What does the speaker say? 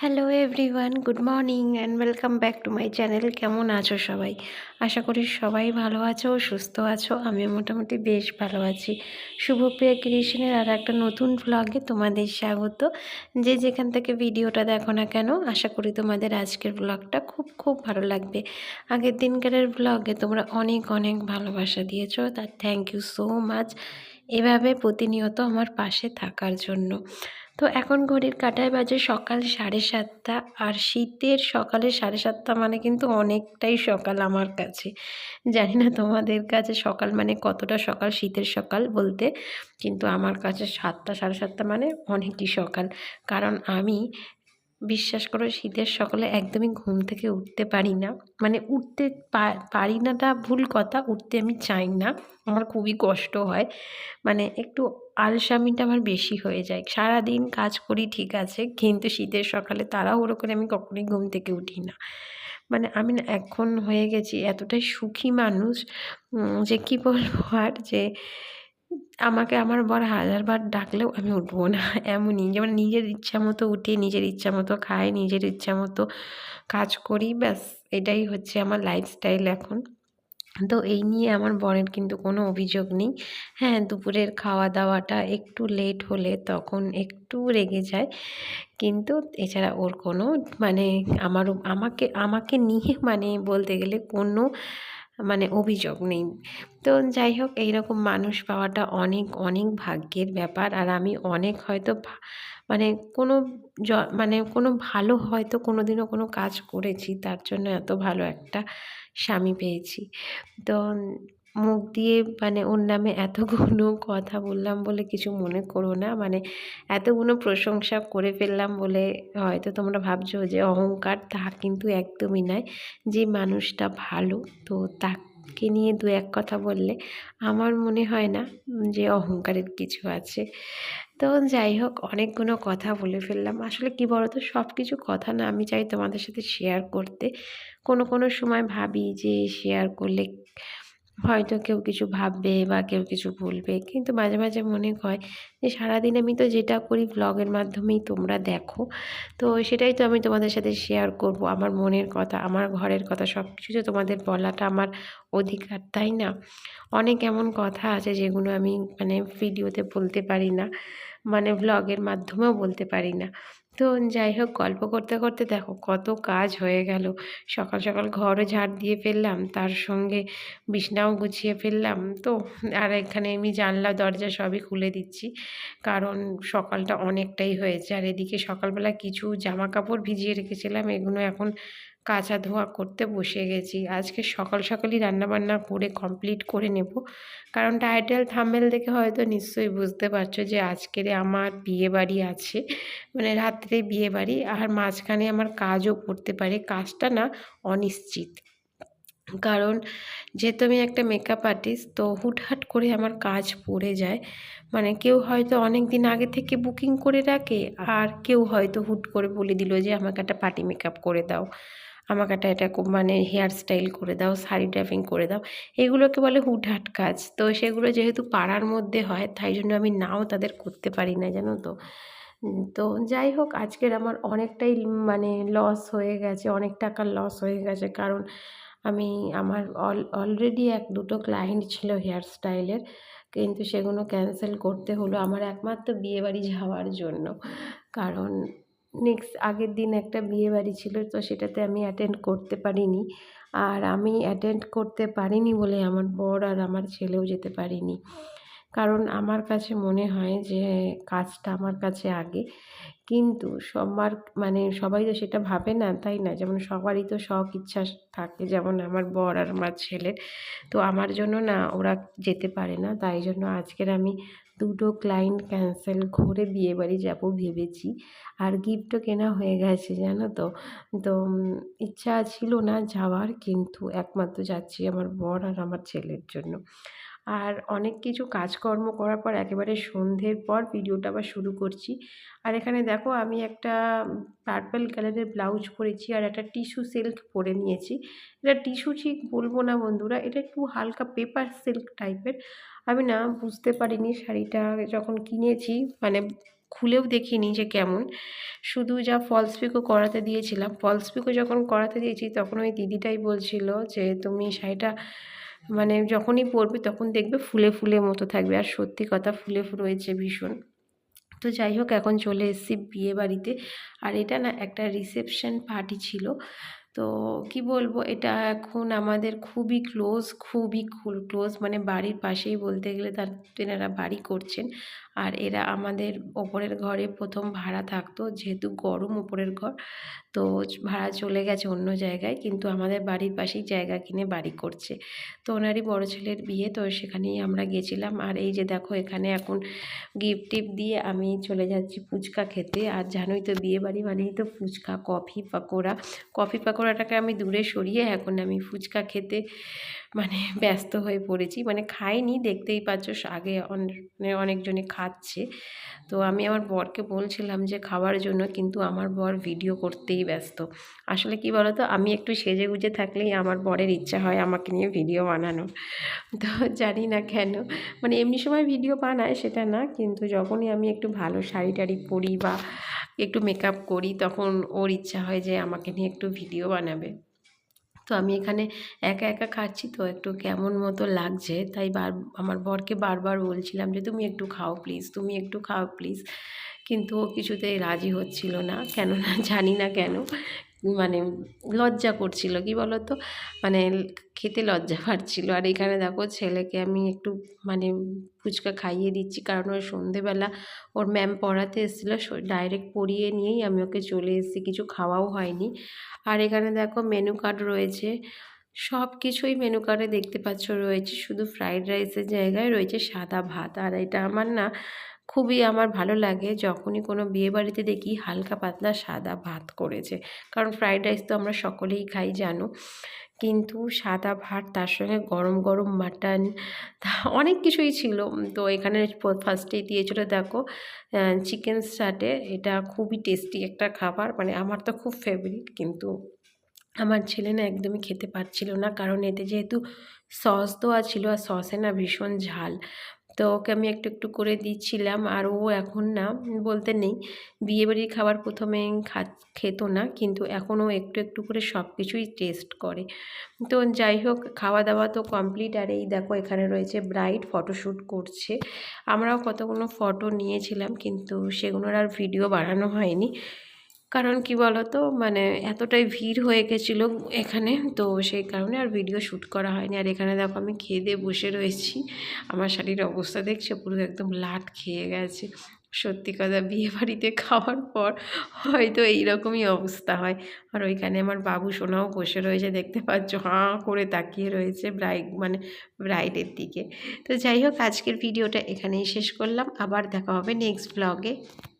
Hello everyone good morning and welcome back to my channel কেমন আছো সবাই? আশা করি সবাই ভালো আছো সুস্থ আছো। আমি মোটামুটি বেশ ভালো আছি। শুভপ্রিয়া ক্রিয়েশনের আর একটা নতুন ভ্লগে তোমাদের স্বাগত। যে যেখান থেকে ভিডিওটা দেখো না কেন, আশা করি তোমাদের আজকের ব্লগটা খুব খুব ভালো লাগবে। আগের দিনকারের ব্লগে তোমরা অনেক অনেক ভালোবাসা দিয়েছ তার থ্যাংক ইউ সো মাচ এভাবে প্রতিনিয়ত আমার পাশে থাকার জন্য। তো এখন ঘড়ির কাঁটায় বাজে সকাল সাড়ে সাতটা আর শীতের সকালে সাড়ে সাতটা মানে কিন্তু অনেকটাই সকাল আমার কাছে। জানি না তোমাদের কাছে সকাল মানে কতটা সকাল শীতের সকাল বলতে, কিন্তু আমার কাছে সাতটা সাড়ে সাতটা মানে অনেকই সকাল। কারণ আমি বিশ্বাস করো শীতের সকালে একদমই ঘুম থেকে উঠতে পারি না। মানে উঠতে পারি নাটা ভুল কথা, উঠতে আমি চাই না। আমার খুবই কষ্ট হয়। মানে একটু আলসামিটা আমার বেশি হয়ে যায়। সারাদিন কাজ করি ঠিক আছে, কিন্তু শীতের সকালে তাড়াহুড়ো করে আমি কখনোই ঘুম থেকে উঠি না। মানে আমি না এখন হয়ে গেছি এতটাই সুখী মানুষ যে কী বলব আর যে আমাকে আমার বর হাজারবার ডাকলেও আমি উঠবো না, এমনই। যেমন নিজের ইচ্ছা মতো উঠি, নিজের ইচ্ছা মতো খাই, নিজের ইচ্ছা মতো কাজ করি, ব্যাস, এটাই হচ্ছে আমার লাইফস্টাইল এখন। তো এই নিয়ে আমার বরের কিন্তু কোনো অভিযোগ নেই। হ্যাঁ দুপুরের খাওয়া দাওয়াটা একটু লেট হলে তখন একটু রেগে যায়। কিন্তু এছাড়া ওর কোনো মানে আমারও, আমাকে আমাকে নিয়ে মানে বলতে গেলে কোনো মানে অভিযোগ নেই। তো যাই হোক, এইরকম মানুষ পাওয়াটা অনেক অনেক ভাগ্যের ব্যাপার। আর আমি অনেক হয়তো মানে কোনো মানে কোনো ভালো হয়তো কোনো দিনও কোনো কাজ করেছি, তার জন্য এত ভালো একটা স্বামী পেয়েছি। তো মুখ দিয়ে মানে ওর নামে এতগুলো কথা বললাম বলে কিছু মনে করো না। মানে এতগুলো প্রশংসা করে ফেললাম বলে হয়তো তোমরা ভাবছ যে অহংকার তা কিন্তু একদমই নয়। যে মানুষটা ভালো তো তাকে নিয়ে দু এক কথা বললে আমার মনে হয় না যে অহংকারের কিছু আছে। তো যাই হোক অনেকগুলো কথা বলে ফেললাম। আসলে কি বলতো সব কিছু কথা না আমি চাই তোমাদের সাথে শেয়ার করতে। কোনো কোনো সময় ভাবি যে শেয়ার করলে হয়তো কেউ কিছু ভাববে বা কেউ কিছু বলবে। কিন্তু মাঝে মাঝে মনে হয় যে সারাদিন আমি তো যেটা করি ব্লগের মাধ্যমেই তোমরা দেখো। তো সেটাই তো আমি তোমাদের সাথে শেয়ার করব। আমার মনের কথা, আমার ঘরের কথা সব কিছু তো তোমাদের বলাটা আমার অধিকার, তাই না? অনেক এমন কথা আছে যেগুলো আমি মানে ভিডিওতে বলতে পারি না মানে ভ্লগের মাধ্যমেও বলতে পারি না। তো যাই হোক, গল্প করতে করতে দেখো কত কাজ হয়ে গেল। সকাল সকাল ঘরও ঝাড় দিয়ে ফেললাম, তার সঙ্গে বিছনাও গুছিয়ে ফেললাম। তো আর এখানে আমি জানলা, দরজা সবই খুলে দিচ্ছি, কারণ সকালটা অনেকটাই হয়েছে। আর এদিকে সকালবেলা কিছু জামা কাপড় ভিজিয়ে রেখেছিলাম, এগুলো এখন কাচা ধোয়া করতে বসে গেছি। আজকে সকাল সকালই রান্নাবান্না করে কমপ্লিট করে নেব। কারণ টাইটেল থাম্বেল দেখে হয়তো নিশ্চয়ই বুঝতে পারছ যে আজকের আমার বিয়ে বাড়ি আছে। মানে রাত্রে বিয়ে বাড়ি আর মাঝখানে আমার কাজও পড়তে পারে। কাজটা না অনিশ্চিত। কারণ যেহেতু আমি একটা মেকআপ আর্টিস্ট তো হুটহাট করে আমার কাজ পড়ে যায়। মানে কেউ হয়তো অনেক দিন আগে থেকে বুকিং করে রাখে। আর কেউ হয়তো হুট করে বলে দিল যে, আমাকে একটা পার্টি মেকআপ করে দাও। আমাকে একটা এটা মানে হেয়ার স্টাইল করে দাও, শাড়ি ড্রাফিং করে দাও। এগুলোকে বলে হুটহাট কাজ। তো সেগুলো যেহেতু পাড়ার মধ্যে হয়, তাই জন্য আমি নাও তাদের করতে পারি না, জানো তো। তো যাই হোক, আজকের আমার অনেকটাই মানে লস হয়ে গেছে, অনেক টাকার লস হয়ে গেছে। কারণ আমি, আমার অল অলরেডি এক দুটো ক্লায়েন্ট ছিল হেয়ার স্টাইলের কিন্তু সেগুলো ক্যান্সেল করতে হলো আমার একমাত্র বিয়েবাড়ি যাওয়ার জন্য। কারণ নেক্সট আগের দিন একটা বিয়ে বাড়ি ছিল, তো সেটাতে আমি অ্যাটেন্ড করতে পারিনি। আর আমি অ্যাটেন্ড করতে পারিনি বলে আমার বর আর আমার ছেলেও যেতে পারিনি। কারণ আমার কাছে মনে হয় যে কাজটা আমার কাছে আগে। কিন্তু সবার মানে সবাই তো সেটা ভাবে না, তাই না? যেমন সবারই তো শখ, ইচ্ছা থাকে, যেমন আমার বর আর আমার ছেলের। তো আমার জন্য না ওরা যেতে পারে না। তাই জন্য আজকের আমি দুটো ক্লায়েন্ট ক্যান্সেল করে বিয়েবাড়ি যাব ভেবেছি। আর গিফটও কেনা হয়ে গেছে, জানো তো? তো ইচ্ছা ছিল না যাওয়ার, কিন্তু একমাত্র যাচ্ছি আমার বর আর আমার ছেলের জন্য। আর অনেক কিছু কাজকর্ম করার পর একেবারে সন্ধ্যের পর ভিডিওটা আবার শুরু করছি। আর এখানে দেখো আমি একটা পার্পল কালারের ব্লাউজ পরেছি আর একটা টিস্যু সিল্ক পরে নিয়েছি। এটা টিস্যু ঠিক বলব না বন্ধুরা, এটা একটু হালকা পেপার সিল্ক টাইপের আমি না বুঝতে পারিনি শাড়িটা যখন কিনেছি মানে খুলেও দেখিনি যে কেমন। শুধু যা ফলস পিকো করাতে দিয়েছিলাম। ফলস পিকো যখন করাতে দিয়েছি তখন ওই দিদিটাই বলছিল যে, তুমি শাড়িটা মানে যখনই পড়বে তখন দেখবে ফুলে ফুলে মতো থাকবে। আর সত্যি কথা ফুলে রয়েছে ভীষণ। তো যাই হোক, এখন চলে এসেছি বিয়ে বাড়িতে। আর এটা না একটা রিসেপশন পার্টি ছিল। তো কি বলব, এটা এখন আমাদের খুবই ক্লোজ খুবই ক্লোজ মানে বাড়ির পাশেই বলতে গেলে তার তেনারা বাড়ি করছেন। আর এরা আমাদের ওপরের ঘরে প্রথম ভাড়া থাকতো, যেহেতু গরম ওপরের ঘর, তো ভাড়া চলে গেছে অন্য জায়গায়, কিন্তু আমাদের বাড়ির পাশেই জায়গা কিনে বাড়ি করছে। তো ওনারই বড় ছেলের বিয়ে, তো সেখানেই আমরা গেছিলাম। আর এই যে দেখো, এখানে এখন গিফট টিফট দিয়ে আমি চলে যাচ্ছি ফুচকা খেতে। আর জানোই তো বিয়ে বাড়ি মানেই তো ফুচকা, কফি, পাকোড়া। কফি, পাকোড়াটাকে আমি দূরে সরিয়ে এখন আমি ফুচকা খেতে মানে ব্যস্ত হয়ে পড়েছি। মানে খাইনি, দেখতেই পাচ্ছ আগে মানে অনেকজনে খাচ্ছে। তো আমি আমার বরকে বলছিলাম যে খাওয়ার জন্য, কিন্তু আমার বর ভিডিও করতেই ব্যস্ত। আসলে কি বলতো, আমি একটু সেজে গুজে থাকলেই আমার বরের ইচ্ছা হয় আমাকে নিয়ে ভিডিও বানানো তো জানি না কেন মানে এমনি সময় ভিডিও বানায় সেটা না, কিন্তু যখনই আমি একটু ভালো শাড়ি টাড়ি পরি বা একটু মেকআপ করি, তখন ওর ইচ্ছা হয় যে আমাকে নিয়ে একটু ভিডিও বানাবে। তো আমি এখানে একা একা খাচ্ছি। তো একটু কেমন মতো লাগছে? তাই বার, আমার বরকে বারবার বলছিলাম যে, তুমি একটু খাও প্লিজ তুমি একটু খাও প্লিজ কিন্তু ও কিছুতেই রাজি হচ্ছিল না। কেননা জানি না কেন মানে লজ্জা করছিল, কি বলো তো মানে খেতে লজ্জা পাচ্ছিল আর এখানে দেখো ছেলেকে আমি একটু মানে ফুচকা খাইয়ে দিচ্ছি, কারণ ওই সন্ধেবেলা ওর ম্যাম পড়াতে এসেছিল ডাইরেক্ট পড়িয়ে নিয়েই আমি ওকে চলে এসেছি, কিছু খাওয়াও হয়নি। আর এখানে দেখো মেনু কার্ড রয়েছে সব কিছুই মেনু কার্ডে দেখতে পাচ্ছ রয়েছে, শুধু ফ্রাইড রাইসের জায়গায় রয়েছে সাদা ভাত। আর এটা আমার না খুবই আমার ভালো লাগে যখনই কোনো বিয়েবাড়িতে দেখি হালকা পাতলা সাদা ভাত করেছে। কারণ ফ্রাইড রাইস তো আমরা সকলেই খাই, জানো? কিন্তু সাদা ভাত, তার সঙ্গে গরম গরম মাটন অনেক কিছুই ছিল। তো এখানে ফার্স্টেই দিয়েছিলো, দেখো চিকেন স্টার্টে এটা খুবই টেস্টি একটা খাবার। মানে আমার তো খুব ফেভারিট কিন্তু আমার ছেলে না একদমই খেতে পারছিল না। কারণ এতে যেহেতু সস দেওয়া ছিল, আর সসে না ভীষণ ঝাল। তো ওকে আমি একটু একটু করে দিচ্ছিলাম আর ও এখন না বলতে নেই। বিয়েবাড়ির খাবার প্রথমে খা, খেত না কিন্তু এখনও একটু একটু করে সব কিছুই টেস্ট করে। তো যাই হোক খাওয়া দাওয়া তো কমপ্লিট আর এই দেখো এখানে রয়েছে ব্রাইট ফটোশ্যুট করছে। আমরাও কতগুলো ফটো নিয়েছিলাম কিন্তু সেগুলোর আর ভিডিও বানানো হয়নি। কারণ কি বলতো? মানে এতটাই ভিড় হয়ে গেছিল এখানে, তো সেই কারণে আর ভিডিও শ্যুট করা হয়নি। আর এখানে দেখো আমি খেয়ে দিয়ে বসে রয়েছি। আমার শাড়ির অবস্থা দেখছে? পুরো একদম লাট খেয়ে গেছে। সত্যি কথা, বিয়ে বাড়িতে খাওয়ার পর হয়তো এইরকমই অবস্থা হয়। আর ওইখানে আমার বাবু সোনাও বসে রয়েছে, দেখতে পাচ্ছ, হাঁ করে তাকিয়ে রয়েছে ব্রাইড মানে ব্রাইডের দিকে। তো যাই হোক, আজকের ভিডিওটা এখানেই শেষ করলাম। আবার দেখা হবে নেক্সট ব্লগে